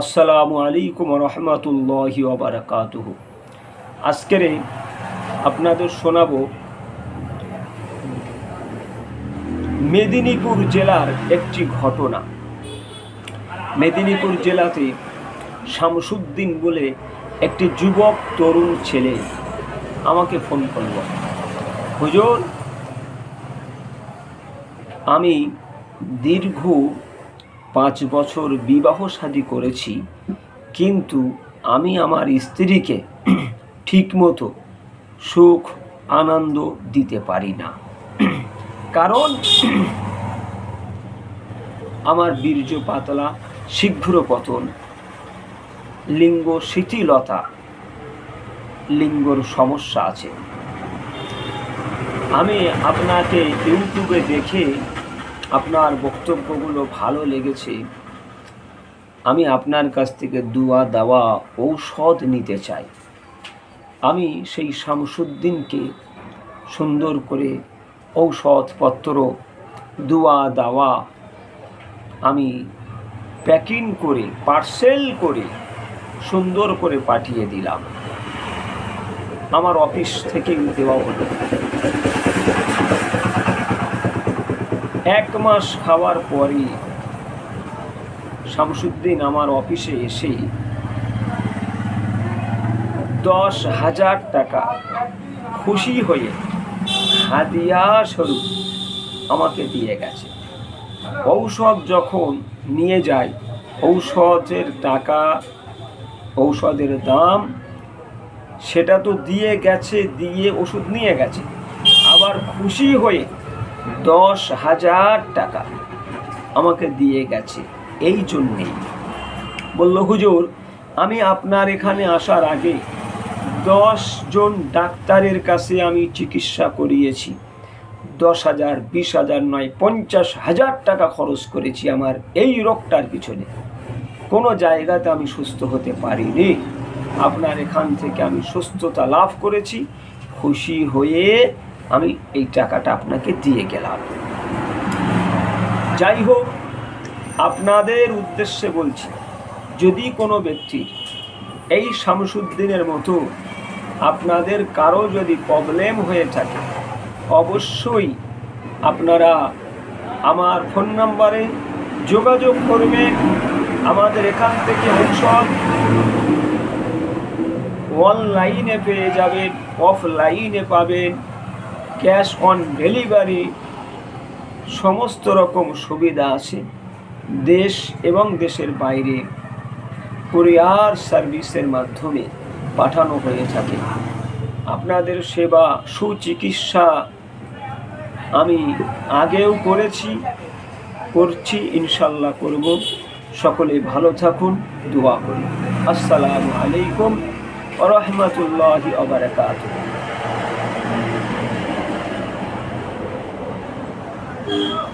আসসালামু আলাইকুম রহমতুল্লাহি ওবরাকাতুহ আজকের আপনাদের শোনাবো মেদিনীপুর জেলার একটি ঘটনা। মেদিনীপুর জেলাতে শামসুদ্দিন বলে একটি যুবক তরুণ ছেলে আমাকে ফোন করল। হুজুর, আমি দীর্ঘ পাঁচ বছর বিবাহ শাদী করেছি, কিন্তু আমি আমার স্ত্রীকে ঠিকমতো সুখ, আনন্দ দিতে পারি না। কারণ আমার বীর্য পাতলা, শীঘ্র পতন, লিঙ্গ শিথিলতা, লিঙ্গর সমস্যা আছে। আমি আপনাকে ইউটিউবে দেখে আপনার বক্তব্যগুলো ভালো লেগেছে, আমি আপনার কাছ থেকে দুয়া দাওয়া ঔষধ নিতে চাই। আমি সেই শামসুদ্দিনকে সুন্দর করে ঔষধপত্র, দুয়া দাওয়া আমি প্যাকিং করে, পার্সেল করে, সুন্দর করে পাঠিয়ে দিলাম। আমার অফিস থেকে দেওয়া হলো। এক মাস খাওয়ার পরই শামসুদ্দিন আমার অফিসে এসে দশ হাজার টাকা খুশি হয়ে হাদিয়া স্বরূপ আমাকে দিয়ে গেছে। ঔষধ যখন নিয়ে যায় ঔষধের টাকা, ঔষধের দাম, সেটা তো দিয়ে গেছে, দিয়ে ওষুধ নিয়ে গেছে। আবার খুশি হয়ে দশ হাজার টাকা আমাকে দিয়ে গেছে। এই জন্যেই। বলল, হুজুর, আমি আপনার এখানে আসার আগে জন ডাক্তারের কাছে আমি চিকিৎসা করিয়েছি। দশ হাজার, বিশ হাজার নয়, পঞ্চাশ হাজার টাকা খরচ করেছি আমার এই রোগটার পিছনে। কোনো জায়গাতে আমি সুস্থ হতে পারিনি। আপনার এখান থেকে আমি সুস্থতা লাভ করেছি। খুশি হয়ে আমি এই টাকাটা আপনাকে দিয়ে গেলাম। যাই হোক আপনাদের উদ্দেশ্যে বলছি, যদি কোনো ব্যক্তির এই শামসুদ্দিনের মতো আপনাদের কারও যদি প্রবলেম হয়ে থাকে, অবশ্যই আপনারা আমার ফোন নাম্বারে যোগাযোগ করবেন। আমাদের এখান থেকে ঔষধ অনলাইনে পেয়ে যাবেন অফলাইনে পাবেন। ক্যাশ অন ডেলিভারি সমস্ত রকম সুবিধা আছে। দেশ এবং দেশের বাইরে কুরিয়ার সার্ভিসের মাধ্যমে পাঠানো হয়ে থাকে। আপনাদের সেবা, সুচিকিৎসা আমি আগেও করেছি, করছি ইনশাল্লাহ করব। সকলে ভালো থাকুন, দোয়া করি আসসালামু আলাইকুম রহমতুল্লাহি আবরকাত Mm-hmm.